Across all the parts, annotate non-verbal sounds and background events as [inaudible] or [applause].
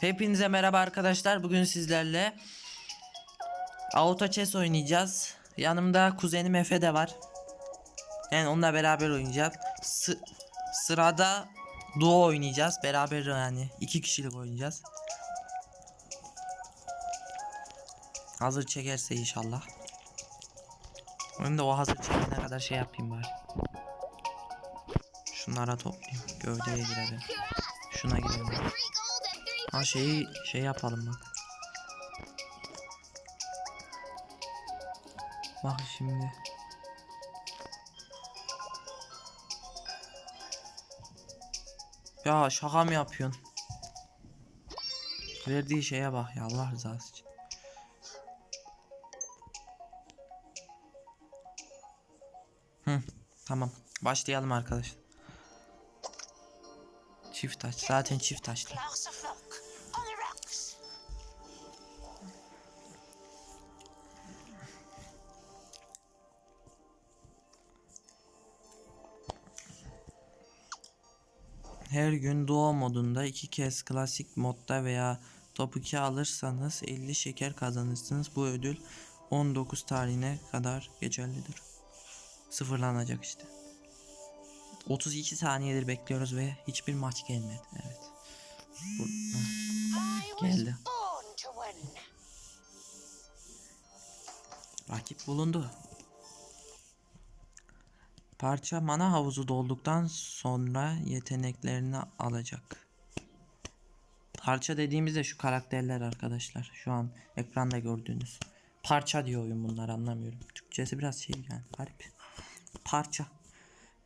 Hepinize merhaba arkadaşlar. Bugün sizlerle Auto Chess oynayacağız. Yanımda kuzenim Efe de var. Yani onunla beraber oynayacağız. Sı- sırada duo oynayacağız. Beraber yani iki kişilik oynayacağız. Hazır çekerse inşallah. Ben de o hazır çekene kadar şey yapayım bari. Şunlara toplayayım. Gövdeye girelim. Şuna girelim. Ha şeyi şey yapalım bak. Bak şimdi. Ya şaka mı yapıyorsun? Verdiği şeye bak ya Allah rızası için. Hı, tamam. Başlayalım arkadaşlar. Çift taş. Zaten çift taşlı. Her gün duo modunda iki kez klasik modda veya top 2 alırsanız 50 şeker kazanırsınız. Bu ödül 19 tarihine kadar geçerlidir. Sıfırlanacak işte. 32 saniyedir bekliyoruz ve hiçbir maç gelmedi. Evet. Bu, Geldi. rakip bulundu. Parça mana havuzu dolduktan sonra yeteneklerini alacak. Parça dediğimizde şu karakterler arkadaşlar. Şu an ekranda gördüğünüz. Parça diyor oyun bunlar anlamıyorum. Türkçesi biraz şey yani garip. Parça.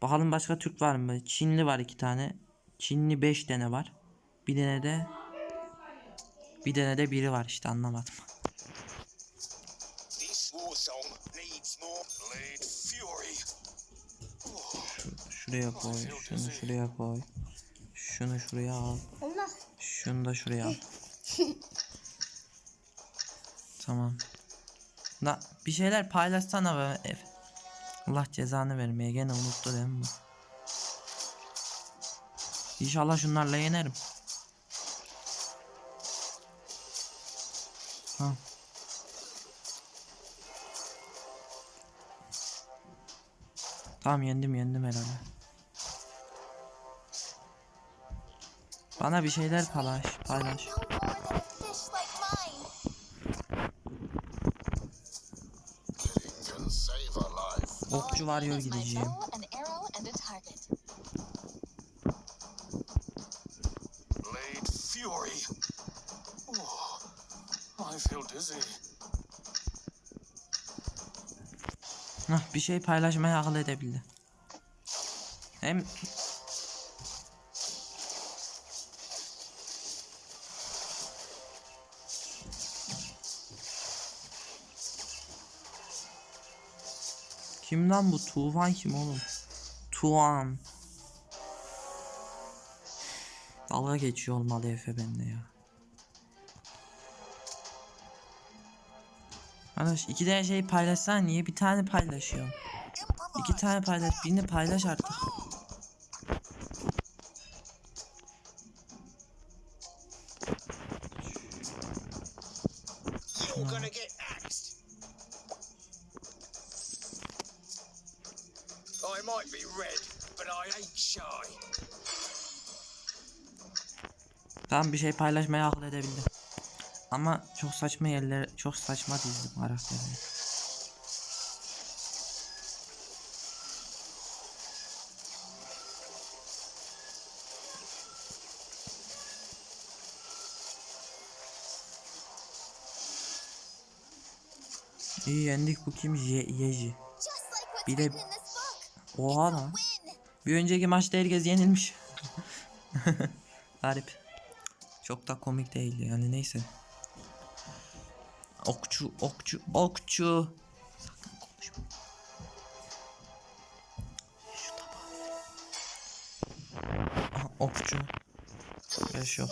Bakalım başka Türk var mı? Çinli var iki tane. Çinli beş tane var. Bir tane de bir tane de biri var işte anlamadım. Şuraya koy, şunu şuraya koy. Şunu şuraya al. Şunu da şuraya al. tamam. La bir şeyler paylaşsana be ev. Allah cezanı vermeye gene unuttu değil mi? İnşallah şunlarla yenerim. Ha. Tamam yendim yendim herhalde. Bana bir şeyler paylaş paylaş. Okçu varıyor gideceğim. Hah, bir şey paylaşmaya akıl edebildi. Hem Kim lan bu? Tufan kim oğlum? Tuan. Dalga geçiyor olmalı Efe bende ya. Arkadaş iki tane şey paylaşsan niye bir tane paylaşıyor? İki tane paylaş, birini paylaş artık. Tamam bir şey paylaşmaya akıl edebildim. Ama çok saçma yerler, çok saçma dizdim karakterleri. İyi yendik bu kim? Ye Yeji. Bir de oha lan. Bir önceki maçta herkes yenilmiş. [laughs] Garip. Çok da komik değildi yani neyse. Okçu, okçu, okçu. Sakın konuşma. Aha, okçu. Ver şu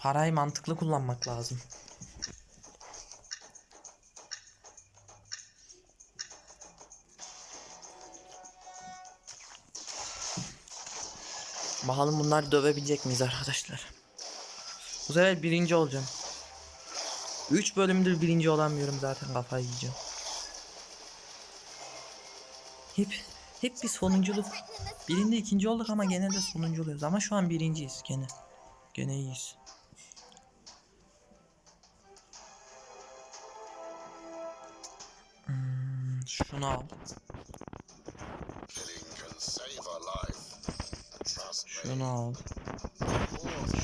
Parayı mantıklı kullanmak lazım. Bakalım bunlar dövebilecek miyiz arkadaşlar? Bu sefer birinci olacağım. 3 bölümdür birinci olamıyorum zaten kafayı yiyeceğim. Hep hep bir sonunculuk. Birinde ikinci olduk ama gene de sonunculuyoruz. Ama şu an birinciyiz gene. Gene iyiyiz. Şunu al. Şunu al.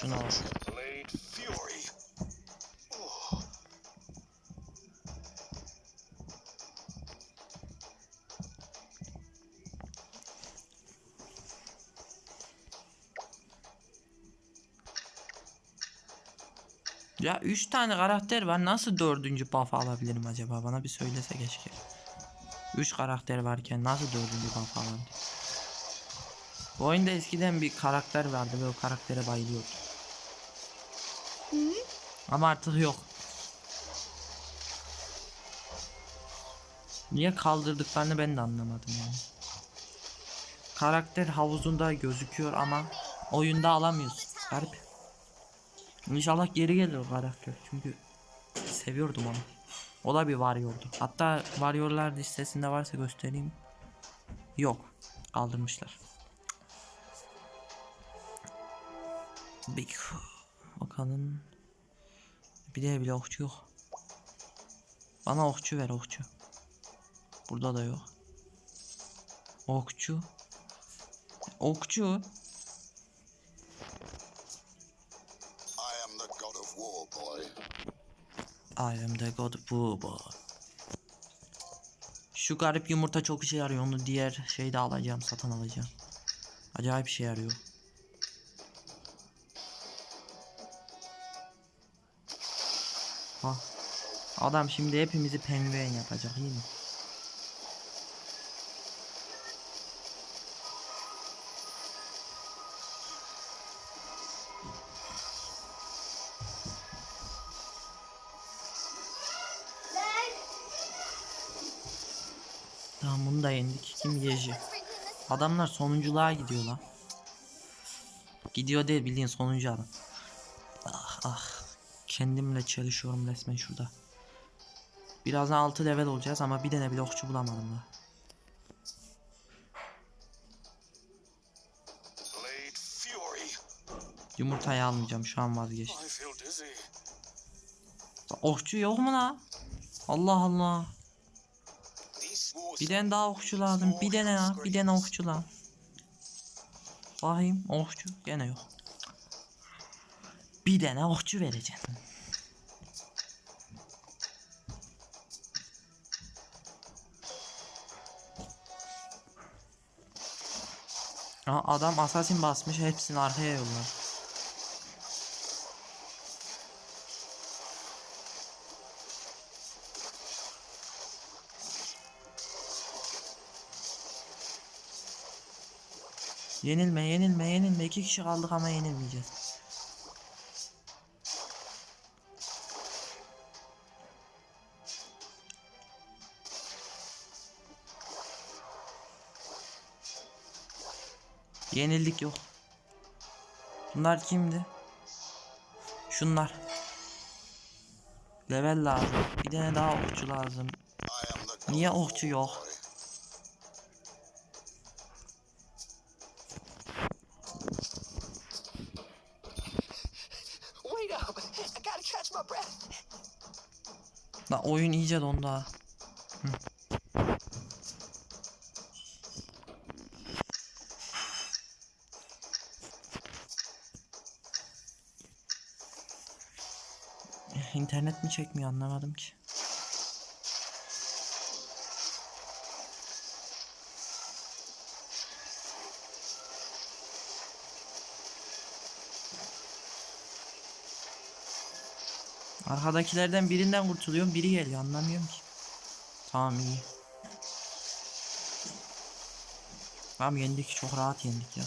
Şunu al. Ya 3 tane karakter var. Nasıl dördüncü buff alabilirim acaba? Bana bir söylese keşke. 3 karakter varken nasıl dördüncü buff alabilirim? Bu oyunda eskiden bir karakter vardı ve o karaktere bayılıyordum. Ama artık yok. Niye kaldırdıklarını ben de anlamadım yani. Karakter havuzunda gözüküyor ama oyunda alamıyoruz. Garip. İnşallah geri gelir o karakter. Çünkü seviyordum onu. O da bir varyordu. Hatta varyorlar listesinde varsa göstereyim. Yok. Kaldırmışlar. Big. Bakalım. Bir de bile okçu yok. Bana okçu ver okçu. Burada da yok. Okçu. Okçu. I am the god Booba. Şu garip yumurta çok işe yarıyor. Onu diğer şeyde alacağım, satın alacağım. Acayip işe yarıyor. Ha. Adam şimdi hepimizi penguen yapacak iyi mi? Adamlar sonunculuğa gidiyor lan. Gidiyor değil bildiğin sonuncu adam. Ah ah. Kendimle çalışıyorum resmen şurada. Birazdan 6 level olacağız ama bir tane bile okçu bulamadım da. Yumurtayı almayacağım şu an vazgeçtim. Okçu yok mu la? Allah Allah. Bir tane daha okçu lazım. Bir tane ya. Bir tane okçu lan. Bakayım okçu. Gene yok. Bir tane okçu vereceğim. Aa, adam assassin basmış hepsini arkaya yollar. Yenilme yenilme yenilme iki kişi kaldık ama yenilmeyeceğiz. Yenildik yok. Bunlar kimdi? Şunlar. Level lazım. Bir tane daha okçu lazım. Niye okçu yok? Oyun iyice dondu ha. İnternet mi çekmiyor anlamadım ki. Arkadakilerden birinden kurtuluyorum biri geliyor anlamıyorum ki. Tamam iyi. Tamam yendik çok rahat yendik ya.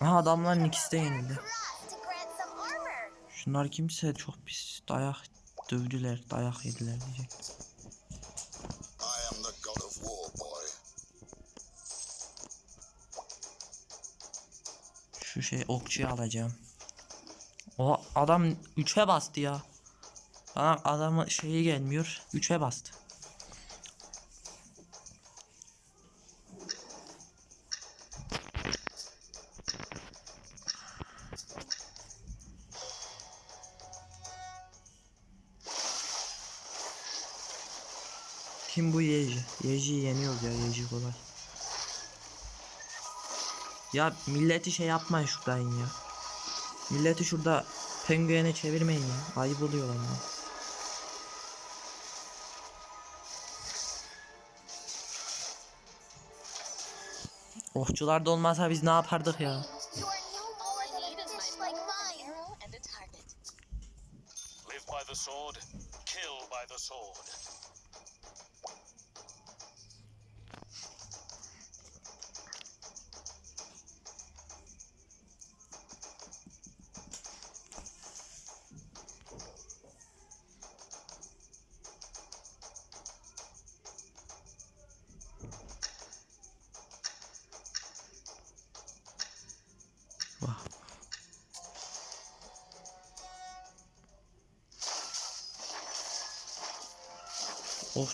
Aha adamların ikisi de yenildi. Şunlar kimse çok pis dayak dövdüler dayak yediler boy. Şu şey okçuyu alacağım. O adam 3'e bastı ya. Bana adamın şeyi gelmiyor. 3'e bastı. Kim bu Yeji? Yeji'yi yeniyoruz ya Yeji kolay. Ya milleti şey yapmayın şuradan ya. Milleti şurada penguene çevirmeyin ya. Ayıp oluyor ama. Okçular da olmasa biz ne yapardık ya?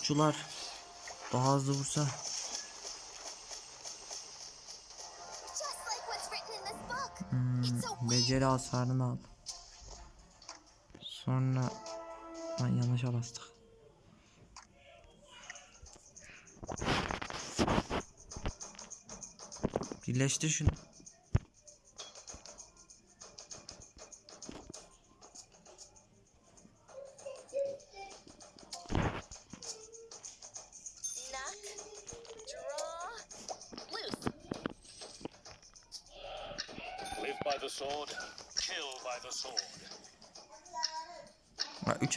Okçular daha hızlı vursa. Hmm, beceri hasarını al. Sonra Lan yanlışa bastık. Birleştir şunu.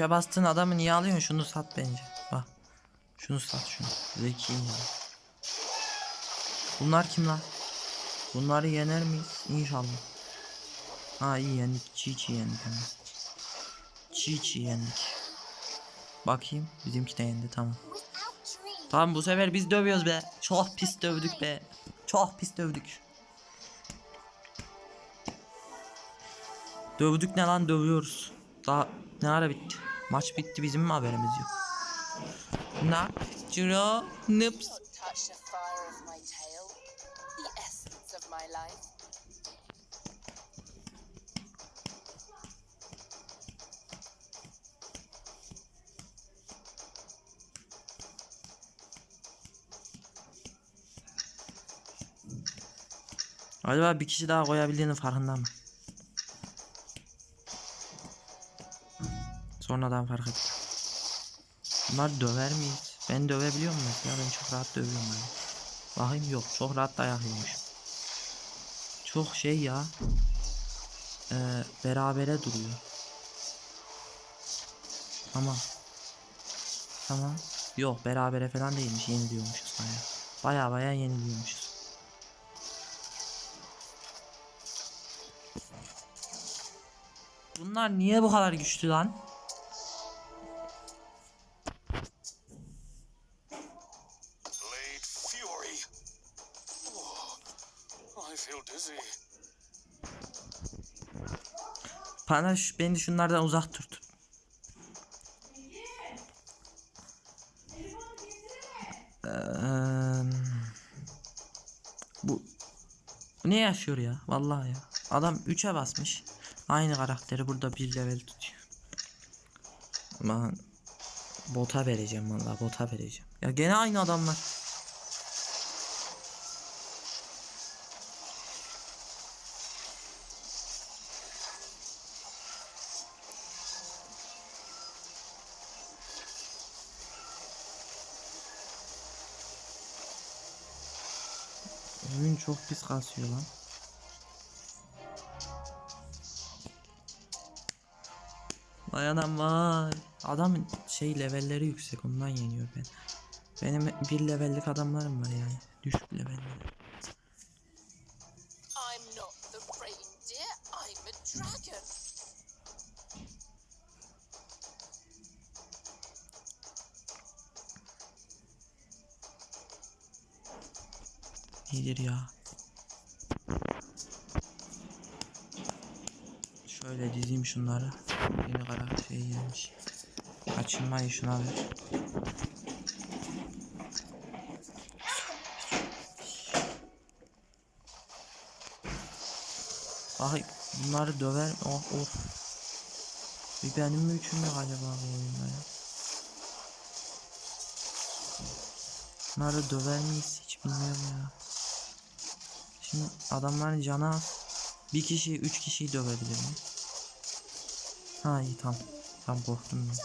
3'e bastığın adamı niye alıyorsun? Şunu sat bence. Bak. Şunu sat şunu. Zeki ya. Bunlar kim lan? Bunları yener miyiz? İnşallah. Ha iyi yendik. Çiğ çiğ yendik ama. Çiğ çiğ yendik. Bakayım. Bizimki de yendi tamam. Tamam bu sefer biz dövüyoruz be. Çok pis dövdük be. Çok pis dövdük. Dövdük ne lan dövüyoruz. Daha ne ara bitti? Maç bitti bizim mi haberimiz yok? Nak, ciro, nips. Acaba bir kişi daha koyabildiğinin farkında mı? Sonradan fark ettim. Bunlar döver miyiz? Ben dövebiliyor muyum mesela? Ben çok rahat dövüyorum yani. Bakayım yok. Çok rahat dayak yiyormuş. Çok şey ya. Ee, berabere duruyor. Tamam. Tamam. Yok berabere falan değilmiş. Yeniliyormuşuz baya. Baya baya yeniliyormuşuz. Bunlar niye bu kadar güçlü lan? Bana şu, beni şunlardan uzak tut. Bu ne yaşıyor ya? Vallahi ya. Adam 3'e basmış. Aynı karakteri burada bir level tutuyor. Ben bota vereceğim vallahi bota vereceğim. Ya gene aynı adamlar. Çok pis kasıyor lan. Vay adam vay. Adamın şey levelleri yüksek ondan yeniyor ben. Benim bir levellik adamlarım var yani. Düşük levelli. İyidir ya. Şöyle dizeyim şunları. Yeni karakter şey gelmiş. Açılmayı şuna ver. Ay bunları döver. Oh oh. Bir benim mi üçün mü acaba bu oyunda ya? Bunları döver miyiz hiç bilmiyorum ya. Şimdi adamların canı az. Bir kişi üç kişiyi dövebilir mi? Ha iyi tamam. Tam korktum ben.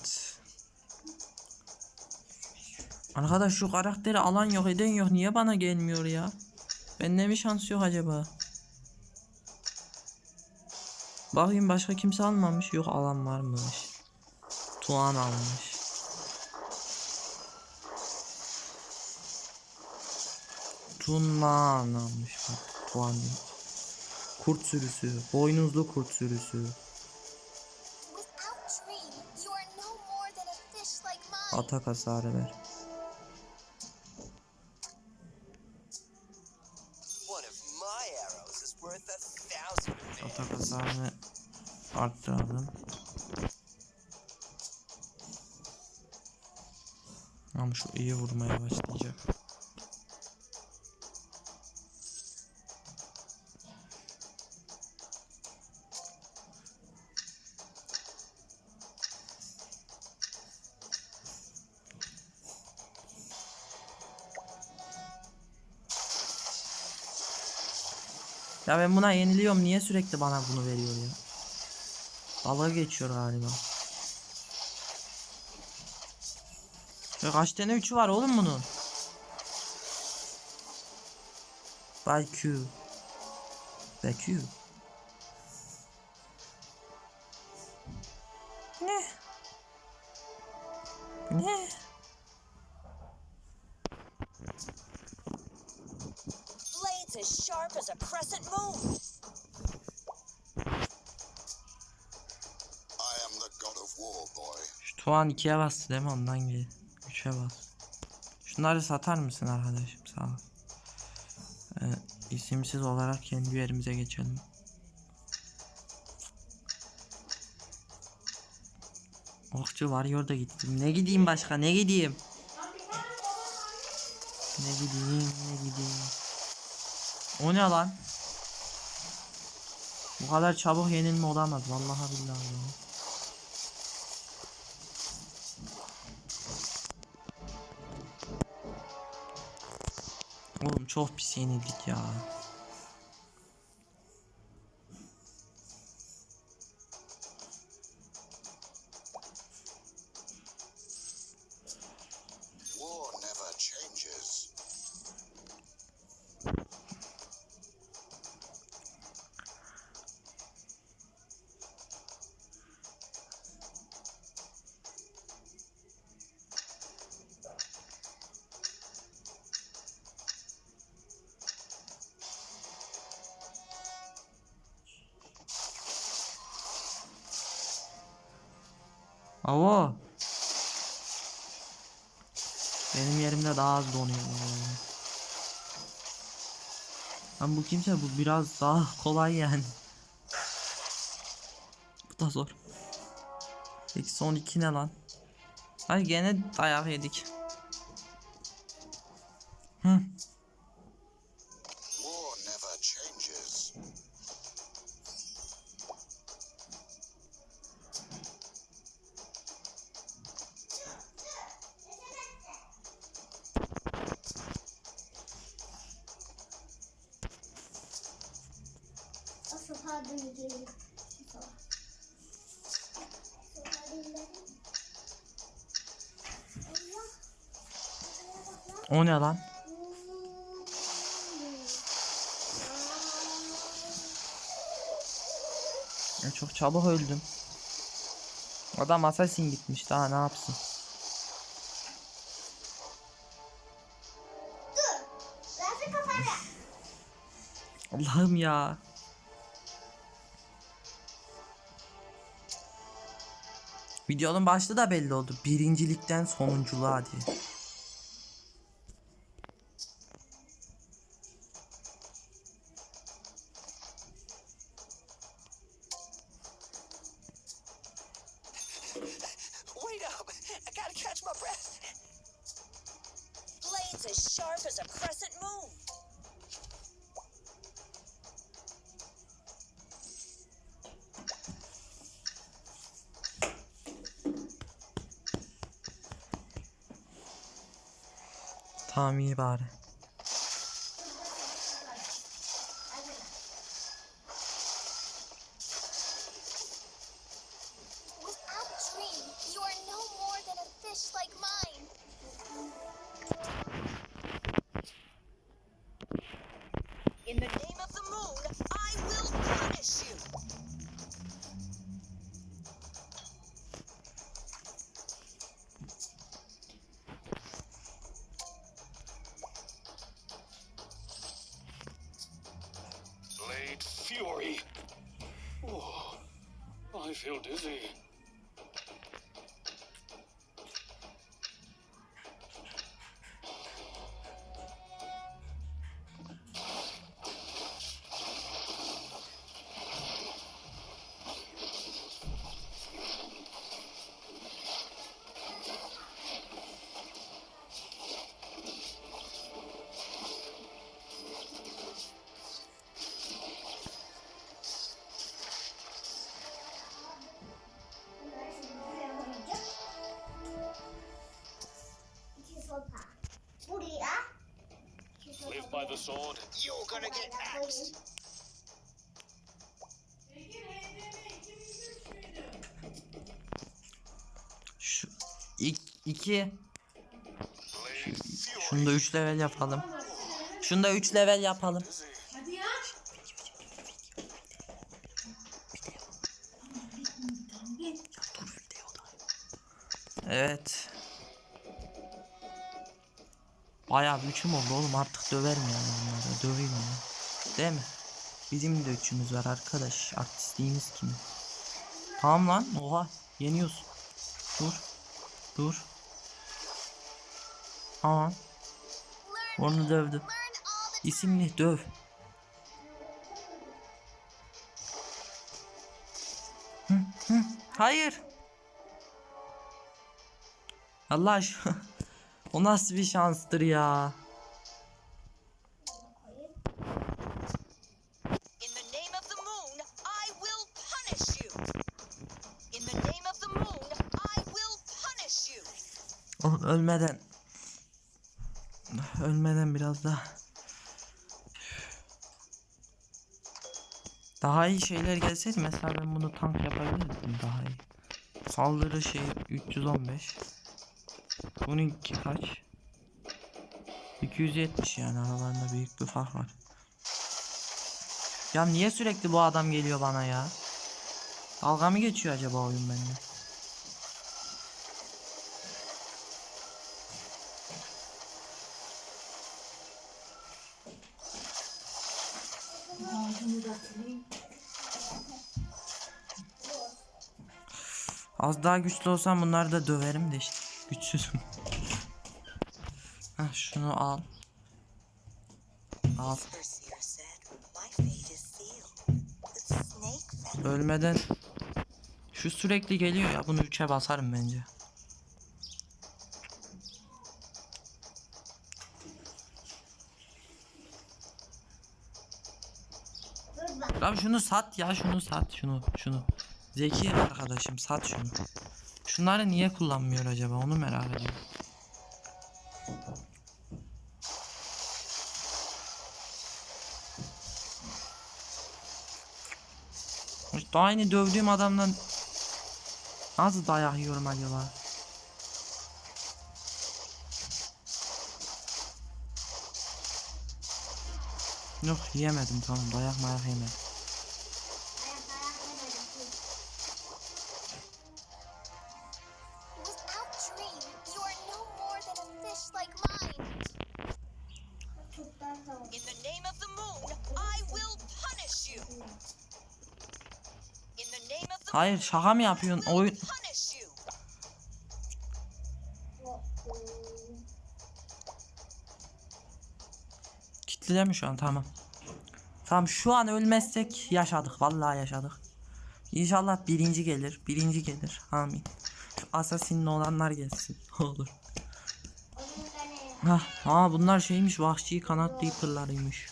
Just Arkadaş şu karakteri alan yok eden yok. Niye bana gelmiyor ya? Bende mi şans yok acaba? Bakayım başka kimse almamış. Yok alan varmış. Tuğan almış. Tunlan almış bak. Değil. Kurt sürüsü. Boynuzlu kurt sürüsü. Atak hasarı ver. Arttıralım. Ama şu iyi vurmaya başlayacak. Ya ben buna yeniliyorum. Niye sürekli bana bunu veriyor ya? Dalga geçiyor galiba. Ya kaç tane üçü var oğlum bunun? Bay Q. Bay Q. Ne? Ne? Blades as sharp as a crescent moon. Tuğan 2'ye bastı değil mi? Ondan gel. 3'e bas. Şunları satar mısın arkadaşım? Sağ ol. Ee, isimsiz olarak kendi yerimize geçelim. Okçu varıyor da gittim. Ne gideyim başka? Ne gideyim? Ne gideyim? Ne gideyim? O ne lan? Bu kadar çabuk yenilme olamaz. Vallahi billahi. ya. Oğlum çok pis yenildik ya. War never changes. Avo. Benim yerimde daha az donuyor. Lan bu kimse bu biraz daha kolay yani. Bu da zor. Peki son iki ne lan? Ay gene dayak yedik. O ne lan? Ya çok çabuk öldüm. Adam assassin gitmiş daha ne yapsın? Allah'ım ya. Videonun başlığı da belli oldu. Birincilikten sonunculuğa diye. 阿米巴。Fury. Oh, I feel dizzy. By the sword, You're gonna get axed. Şu ik, iki. Şunu da 3 level yapalım. Şunu da 3 level yapalım. Evet. Bayağı bir üçüm oldu oğlum artık döverim yani bunları döveyim ya. Değil mi? Bizim de üçümüz var arkadaş. Artistliğimiz kim? Tamam lan oha yeniyorsun. Dur. Dur. Tamam. Onu the İsimli döv. Hı. Hayır. Allah aşkına. [laughs] o nasıl bir şanstır ya. Oğlum ölmeden. Ölmeden biraz daha. Daha iyi şeyler gelseydi mesela ben bunu tank yapabilirdim daha iyi. Saldırı şey 315. Bununki kaç? 270 yani aralarında büyük bir fark var. Ya niye sürekli bu adam geliyor bana ya? Dalga mı geçiyor acaba oyun bende? Az daha güçlü olsam bunları da döverim de işte güçsüzüm. Heh, şunu al. Al. Ölmeden şu sürekli geliyor ya bunu 3'e basarım bence. Abi şunu sat ya şunu sat şunu şunu. Zeki arkadaşım sat şunu. Şunları niye kullanmıyor acaba onu merak ediyorum. İşte aynı dövdüğüm adamdan nasıl dayak yiyorum acaba? Yok yiyemedim tamam dayak mayak yemedim. Hayır şaka mı yapıyorsun? Oyun kitlede mi şu an? Tamam. Tamam şu an ölmezsek yaşadık. Vallahi yaşadık. İnşallah birinci gelir. Birinci gelir. Amin. Şu Assassin'li olanlar gelsin. [laughs] Olur. Hah, ha bunlar şeymiş vahşi kanat reaper'larıymış.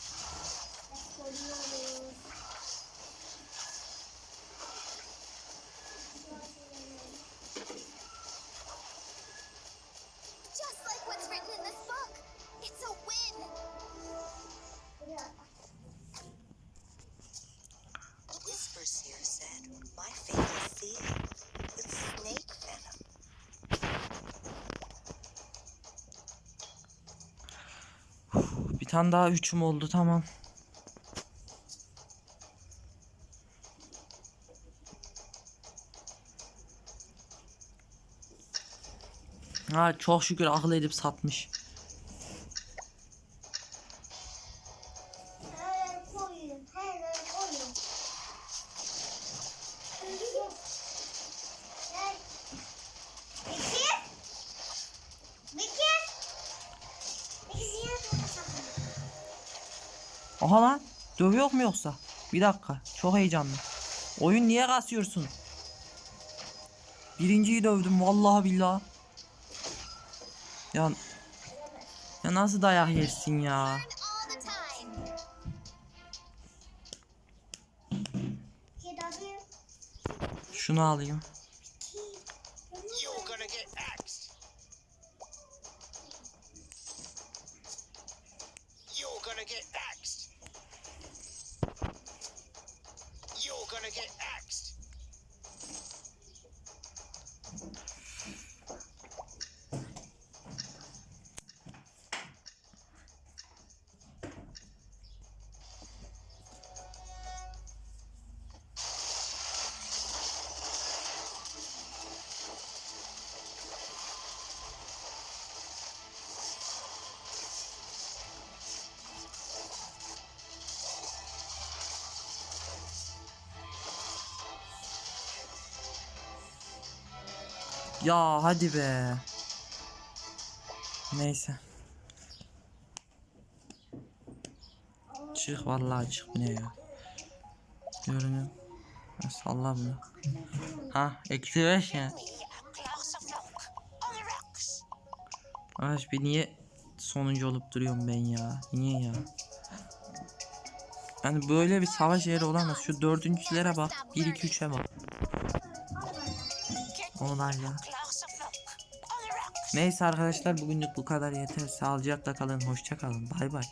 Tane daha üçüm oldu tamam. Ha çok şükür akıl edip satmış. Aha lan dövüyor mu yoksa? Bir dakika çok heyecanlı. Oyun niye kasıyorsun? Birinciyi dövdüm vallahi billahi. Ya ya nasıl dayak yersin ya? Şunu alayım. Ya hadi be. Neyse. Çık vallahi çık bu ne ya. Görünüyor. Ha, Salla bunu. Ha eksi beş ya. A glass of milk on the rocks. Aş bir niye sonuncu olup duruyorum ben ya? Niye ya? Yani böyle bir savaş yeri olamaz. Şu dördüncülere bak. 1 2 3'e bak. Onayla. Glass Neyse arkadaşlar bugünlük bu kadar yeter. Sağlıcakla kalın. Hoşça kalın. Bay bay.